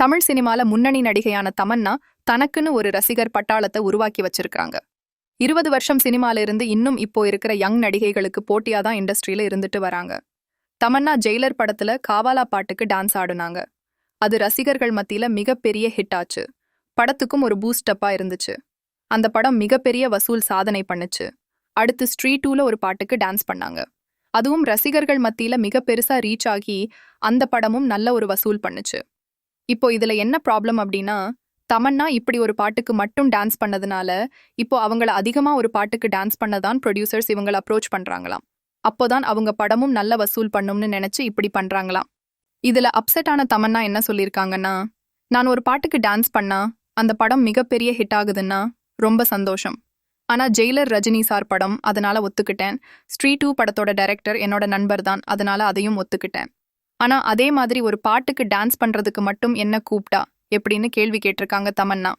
தமிழ் சினிமால முன்னணி நடிகையான தமன்னா தனக்குன்னு ஒரு ரசிகர் பட்டாளத்தை உருவாக்கி வச்சிருக்காங்க. இருபது வருஷம் சினிமால இருந்து இன்னும் இப்போ இருக்கிற யங் நடிகைகளுக்கு போட்டியா தான் இண்டஸ்ட்ரியில இருந்துட்டு வராங்க. தமன்னா ஜெயிலர் படத்துல காவாலா பாட்டுக்கு டான்ஸ் ஆடுனாங்க. அது ரசிகர்கள் மத்தியில மிகப்பெரிய ஹிட் ஆச்சு. படத்துக்கும் ஒரு பூஸ்டப்பா இருந்துச்சு. அந்த படம் மிகப்பெரிய வசூல் சாதனை பண்ணுச்சு. அடுத்து ஸ்ட்ரீட் டூல ஒரு பாட்டுக்கு டான்ஸ் பண்ணாங்க. அதுவும் ரசிகர்கள் மத்தியில மிக பெருசா ரீச் ஆகி அந்த படமும் நல்ல ஒரு வசூல் பண்ணுச்சு. இப்போ இதுல என்ன ப்ராப்ளம் அப்படின்னா தமன்னா இப்படி ஒரு பாட்டுக்கு மட்டும் டான்ஸ் பண்ணதுனால இப்போ அவங்கள அதிகமா ஒரு பாட்டுக்கு டான்ஸ் பண்ணதான் ப்ரொடியூசர்ஸ் இவங்கள அப்ரோச் பண்றாங்களாம். அப்போதான் அவங்க படமும் நல்ல வசூல் பண்ணும்னு நினைச்சு இப்படி பண்றாங்களாம். இதுல அப்செட் ஆன தமன்னா என்ன சொல்லியிருக்காங்கன்னா நான் ஒரு பாட்டுக்கு டான்ஸ் பண்ணா அந்த படம் மிகப்பெரிய ஹிட் ஆகுதுன்னா ரொம்ப சந்தோஷம். ஆனா ஜெயிலர் ரஜினி சார் படம் அதனால ஒத்துக்கிட்டேன். ஸ்ட்ரீ டூ படத்தோட டைரக்டர் என்னோட நண்பர் தான் அதனால அதையும் ஒத்துக்கிட்டேன். ஆனா அதே மாதிரி ஒரு பாட்டுக்கு டான்ஸ் பண்றதுக்கு மட்டும் என்ன கூப்பிட்டா? எப்படின்னு கேள்வி கேட்டிருக்காங்க தமன்னா.